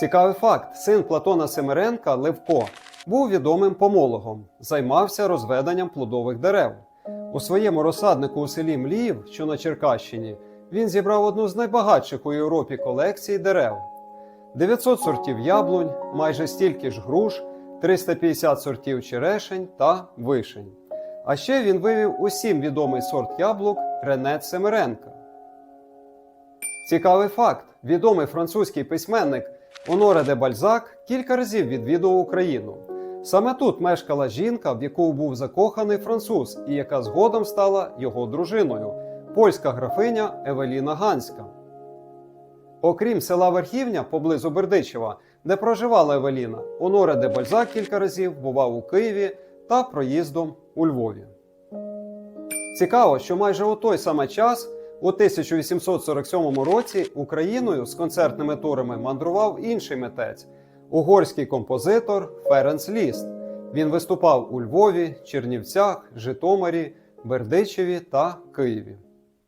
Цікавий факт: син Платона Семеренка Левко був відомим помологом, займався розведенням плодових дерев. У своєму розсаднику у селі Мліїв, що на Черкащині, він зібрав одну з найбагатших у Європі колекцій дерев: 900 сортів яблунь, майже стільки ж груш, 350 сортів черешень та вишень. А ще він вивів усім відомий сорт яблук Ренет Семеренка. Цікавий факт: відомий французький письменник Оноре де Бальзак кілька разів відвідував Україну. Саме тут мешкала жінка, в яку був закоханий француз, і яка згодом стала його дружиною, польська графиня Евеліна Ганська. Окрім села Верхівня поблизу Бердичева, де проживала Евеліна, Оноре де Бальзак кілька разів бував у Києві та проїздом у Львові. Цікаво, що майже у той самий час, у 1847 році, Україною з концертними турами мандрував інший митець угорський композитор Ференс Ліст. Він виступав у Львові, Чернівцях, Житомирі, Бердичеві та Києві.